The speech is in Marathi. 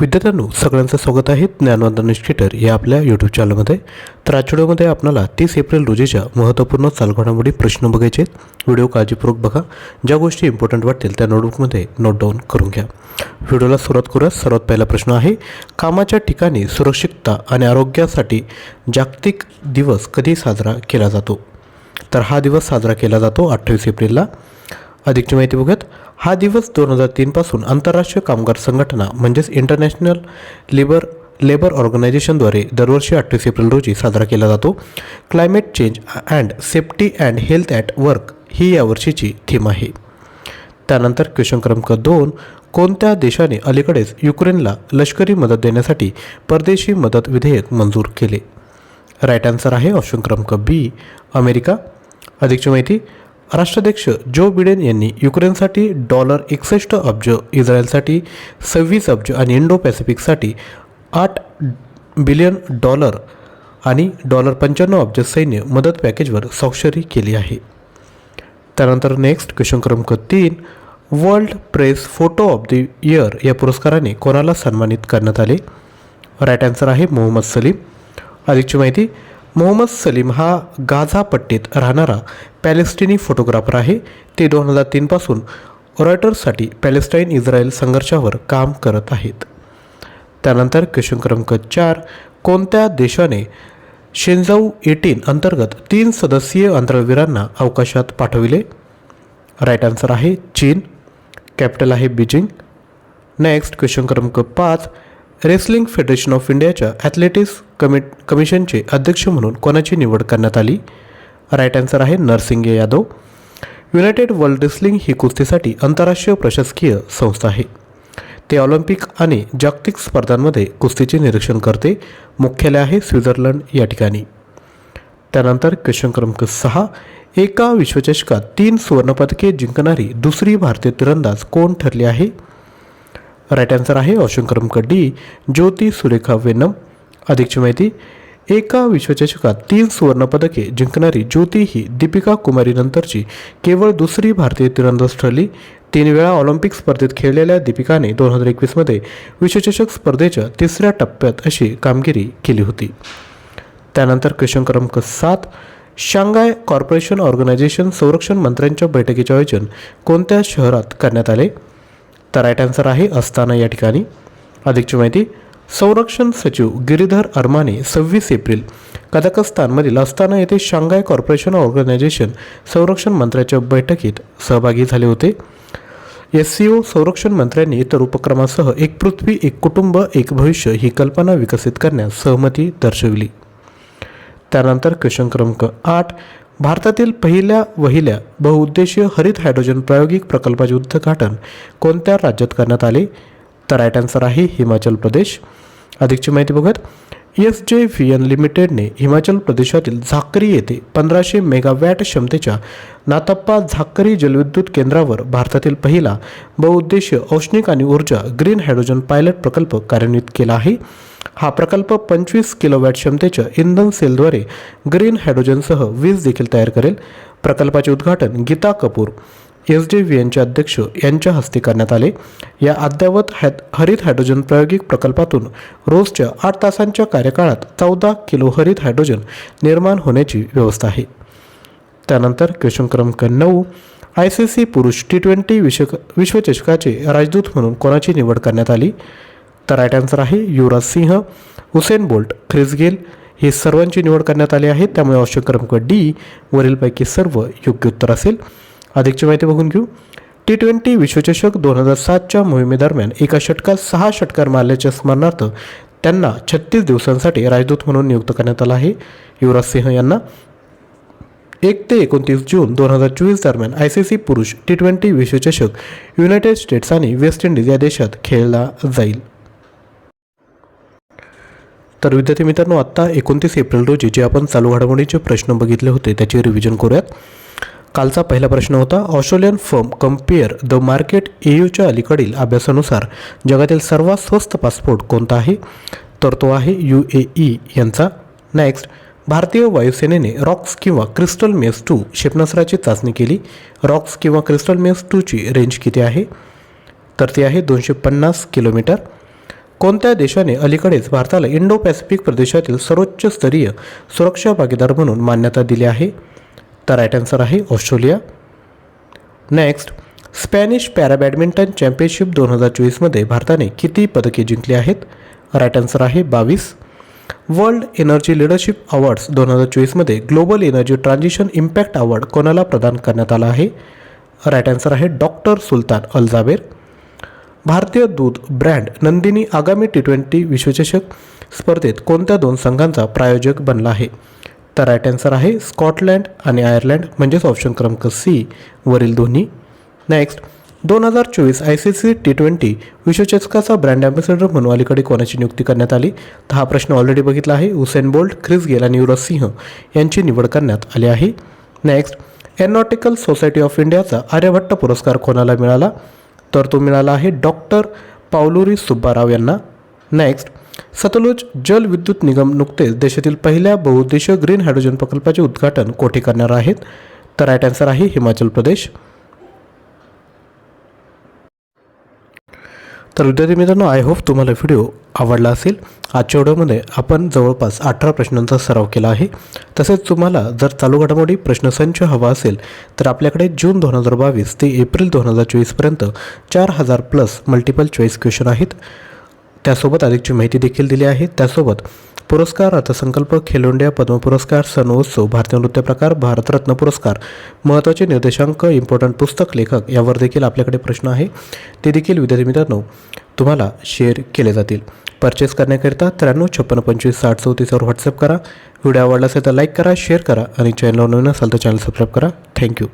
विद्यार्थ्यांनो सगळ्यांचं स्वागत आहे ज्ञानवंदन थिएटर या आपल्या यूट्यूब चॅनलमध्ये तर आजच्या व्हिडिओमध्ये आपल्याला तीस एप्रिल रोजीच्या महत्त्वपूर्ण चालघडामोडी प्रश्न बघायचे आहेत. व्हिडिओ काळजीपूर्वक बघा. ज्या गोष्टी इम्पॉर्टंट वाटतील त्या नोटबुकमध्ये नोट डाऊन करून घ्या. व्हिडिओला सुरुवात करूया. सर्वात पहिला प्रश्न आहे कामाच्या ठिकाणी सुरक्षितता आणि आरोग्यासाठी जागतिक दिवस कधी साजरा केला जातो? तर हा दिवस साजरा केला जातो अठ्ठावीस एप्रिलला. अधिकची माहिती बघूयात. हा दिवस दोन हजार तीनपासून आंतरराष्ट्रीय कामगार संघटना म्हणजेच इंटरनॅशनल लेबर लेबर ऑर्गनायझेशनद्वारे दरवर्षी अठ्ठावीस एप्रिल रोजी साजरा केला जातो. Climate change and safety and health at work ही यावर्षीची थीम आहे. त्यानंतर क्वेश्चन क्रमांक दोन कोणत्या देशाने अलीकडेच युक्रेनला लष्करी मदत देण्यासाठी परदेशी मदत विधेयक मंजूर केले? राईट आन्सर आहे ऑप्शन क्रमांक बी अमेरिका. अधिकची माहिती राष्ट्राध्यक्ष जो बिडेन यांनी युक्रेनसाठी डॉलर एकसष्ट अब्ज इस्रायलसाठी सव्वीस अब्ज आणि इंडो पॅसिफिकसाठी आठ बिलियन डॉलर आणि डॉलर पंच्याण्णव अब्ज सैन्य मदत पॅकेजवर स्वाक्षरी केली आहे. त्यानंतर नेक्स्ट क्वेश्चन क्रमांक तीन world press photo of the year या पुरस्काराने कोणाला सन्मानित करण्यात आले? राईट आन्सर आहे मोहम्मद सलीम. अधिकची माहिती मोहम्मद सलीम हा गाझा पट्टीत राहणारा पॅलेस्टिनी फोटोग्राफर आहे. ते दोन हजार तीनपासून रॉयटर्ससाठी पॅलेस्टाईन इस्रायल संघर्षावर काम करत आहेत. त्यानंतर क्वेश्चन क्रमांक चार कोणत्या देशाने शेंजाऊ एटीन अंतर्गत तीन सदस्यीय अंतराळवीरांना अवकाशात पाठविले? राईट आन्सर आहे चीन. कॅपिटल आहे बीजिंग. नेक्स्ट क्वेश्चन क्रमांक पाच रेसलिंग फेडरेशन ऑफ इंडियाच्या ॲथलेटिक्स कमि कमिशनचे अध्यक्ष म्हणून कोणाची निवड करण्यात आली? राईट आन्सर आहे Narsingh Yadav. United world wrestling ही कुस्तीसाठी आंतरराष्ट्रीय प्रशासकीय संस्था आहे. ते ऑलिम्पिक आणि जागतिक स्पर्धांमध्ये कुस्तीचे निरीक्षण करते. मुख्यालय आहे स्वित्झर्लंड या ठिकाणी. त्यानंतर क्वेश्चन क्रमांक सहा. एका विश्वचषकात तीन सुवर्णपदके जिंकणारी दुसरी भारतीय तिरंदाज कोण ठरली आहे? राईट आन्सर आहे ऑप्शन क्रमांक डी ज्योती सुरेखा वेनम अधिकची माहिती एका विश्वचषकात तीन सुवर्णपदके जिंकणारी ज्योती ही दीपिका कुमारीनंतरची केवळ दुसरी भारतीय तिरंदाज ठरली तीन वेळा ऑलिम्पिक स्पर्धेत खेळलेल्या दीपिकाने दोन हजार एकवीसमध्ये विश्वचषक स्पर्धेच्या तिसऱ्या टप्प्यात अशी कामगिरी केली होती. त्यानंतर क्वेश्चन क्रमांक सात शांघाय कॉर्पोरेशन ऑर्गनायझेशन संरक्षण मंत्र्यांच्या बैठकीचे आयोजन कोणत्या शहरात करण्यात आले? तर राईट आन्सर आहे अस्ताना या ठिकाणी. अधिकची माहिती संरक्षण सचिव गिरीधर अरमाने सव्वीस एप्रिल कझाकस्तानमधील अस्ताना येथे शांघाय कॉर्पोरेशन ऑर्गनायझेशन संरक्षण मंत्र्याच्या बैठकीत सहभागी झाले होते. एस सी ओ संरक्षण मंत्र्यांनी इतर उपक्रमासह एक पृथ्वी एक कुटुंब एक भविष्य ही कल्पना विकसित करण्यास सहमती दर्शविली. त्यानंतर क्वेश्चन क्रमांक आठ भारतातील पहिल्या वहिल्या बहुउद्देशीय हरित हायड्रोजन प्रायोगिक प्रकल्पाचे उद्घाटन कोणत्या राज्यात करण्यात आले? तर राईट आन्सर आहे हिमाचल प्रदेश. अधिकची माहिती बघत एस जे व्ही एन लिमिटेडने हिमाचल प्रदेशातील झाकरी येथे पंधराशे मेगावॅट क्षमतेच्या नातप्पा झाकरी जलविद्युत केंद्रावर भारतातील पहिला बहुउद्देशीय औष्णिक आणि ऊर्जा ग्रीन हायड्रोजन पायलट प्रकल्प कार्यान्वित केला आहे. हा प्रकल्प पंचवीस किलोवॅट क्षमतेच्या इंधन सेलद्वारे ग्रीन हायड्रोजनसह वीज देखील तयार करेल. प्रकल्पाचे उद्घाटन Geeta Kapoor S D V एनचे अध्यक्ष यांच्या हस्ते करण्यात आले. या अद्ययावत हॅ हरित हायड्रोजन प्रायोगिक प्रकल्पातून रोजच्या आठ तासांच्या कार्यकाळात चौदा किलो हरित हायड्रोजन निर्माण होण्याची व्यवस्था आहे. त्यानंतर क्वेश्चन क्रमांक नऊ आय सी सी पुरुष टी ट्वेंटी विश्व विश्वचषकाचे राजदूत म्हणून कोणाची निवड करण्यात आली? तर राईट आन्सर आहे Yuvraj Singh Usain Bolt Chris Gayle. हे सर्वांची निवड करण्यात आली आहे त्यामुळे ऑप्शन क्रमांक डी वरीलपैकी सर्व योग्य उत्तर असेल. अधिकची माहिती बघून घेऊ. टी ट्वेंटी विश्वचषक दोन हजार सातच्या मोहिमेदरम्यान एका षटकात सहा षटकार मारल्याच्या स्मरणार्थ त्यांना छत्तीस दिवसांसाठी राजदूत म्हणून नियुक्त करण्यात आला आहे. युवराज सिंह यांना एक ते एकोणतीस जून दोन हजार चोवीस दरम्यान आय सी सी पुरुष टी ट्वेंटी विश्वचषक युनायटेड स्टेट्स आणि वेस्ट इंडिज या देशात खेळला जाईल. तर विद्यार्थी मित्रांनो आत्ता एकोणतीस एप्रिल रोजी जे आपण चालू घडामोडीचे प्रश्न बघितले होते त्याचे रिव्हिजन करूयात. कालचा पहिला प्रश्न होता Australian firm compare the market एयूच्या अलीकडील अभ्यासानुसार जगातील सर्वात स्वस्त पासपोर्ट कोणता आहे? तर तो आहे यू ए ई यांचा. नेक्स्ट भारतीय वायुसेनेने रॉक्स किंवा क्रिस्टल मेस टू क्षेपणास्त्राची चाचणी केली. रॉक्स किंवा क्रिस्टल मेस टूची रेंज किती आहे? तर ती आहे दोनशे पन्नास किलोमीटर. कोणत्या देशाने अलीकडेच भारताला इंडो पॅसिफिक प्रदेशातील सर्वोच्च स्तरीय सुरक्षा भागीदार म्हणून मान्यता दिली आहे? तर राईट आन्सर आहे Australia. Next Spanish para badminton championship दोन हजार चोवीसमध्ये भारताने किती पदके जिंकली आहेत? राईट आन्सर आहे बावीस. वर्ल्ड एनर्जी लिडरशिप अवॉर्ड्स दोन हजार चोवीसमध्ये global energy transition impact award कोणाला प्रदान करण्यात आला आहे? राईट आन्सर आहे डॉक्टर सुलतान अल्जाबेर भारतीय दूध ब्रँड नंदिनी आगामी टी ट्वेंटी विश्वचषक स्पर्धेत कोणत्या दोन संघांचा प्रायोजक बनला आहे? तर राईट आन्सर आहे स्कॉटलँड आणि आयर्लंड म्हणजेच ऑप्शन क्रमांक सी वरील दोन्ही. नेक्स्ट दोन हजार चोवीस I C C T twenty विश्वचषकाचा brand ambassador म्हणून अलीकडे कोणाची नियुक्ती करण्यात आली? तर हा प्रश्न ऑलरेडी बघितला आहे. हुसेन बोल्ट ख्रिस गेल आणि युवराज सिंह यांची निवड करण्यात आली आहे. नेक्स्ट एरोनॉटिकल सोसायटी ऑफ इंडियाचा आर्यभट्ट पुरस्कार कोणाला मिळाला? तर तो मिळाला आहे डॉक्टर पावलोरी सुब्बाराव यांना. नेक्स्ट सतलुज जल विद्युत निगम नुकतेच देशातील पहिल्या बहुउद्देशीय ग्रीन हायड्रोजन प्रकल्पाचे उद्घाटन कोठे करणार आहेत? तर राईट आन्सर आहे हिमाचल प्रदेश. तर विद्यार्थी मित्रांनो आय होप तुम्हाला व्हिडिओ आवडला असेल. आजच्या व्हिडिओमध्ये आपण जवळपास अठरा प्रश्नांचा सराव केला आहे. तसेच तुम्हाला जर चालू घडामोडी प्रश्नसंच हवा असेल तर आपल्याकडे जून दोन हजार बावीस ते एप्रिल दोन हजार चोवीसपर्यंत चार हजार प्लस मल्टिपल चॉईस क्वेश्चन आहेत. त्यासोबत अधिकची माहिती देखील दिली आहे. त्यासोबत पुरस्कार अर्थसंकल्प खेलो इंडिया पद्म पुरस्कार सणोत्सव भारतीय नृत्य प्रकार भारतरत्न पुरस्कार महत्त्वाचे निर्देशांक इम्पॉर्टंट पुस्तक लेखक यावर देखील आपल्याकडे प्रश्न आहे. ते देखील विद्यार्थी मित्रांनो तुम्हाला शेअर केले जातील. परचेस करण्याकरिता त्र्याण्णव छप्पन्न पंचवीस साठ चौतीसवर व्हॉट्सअप करा. व्हिडिओ आवडला असेल तर लाईक करा शेअर करा आणि चॅनलवर नवीन असाल तर चॅनल सबस्क्राईब करा. थँक्यू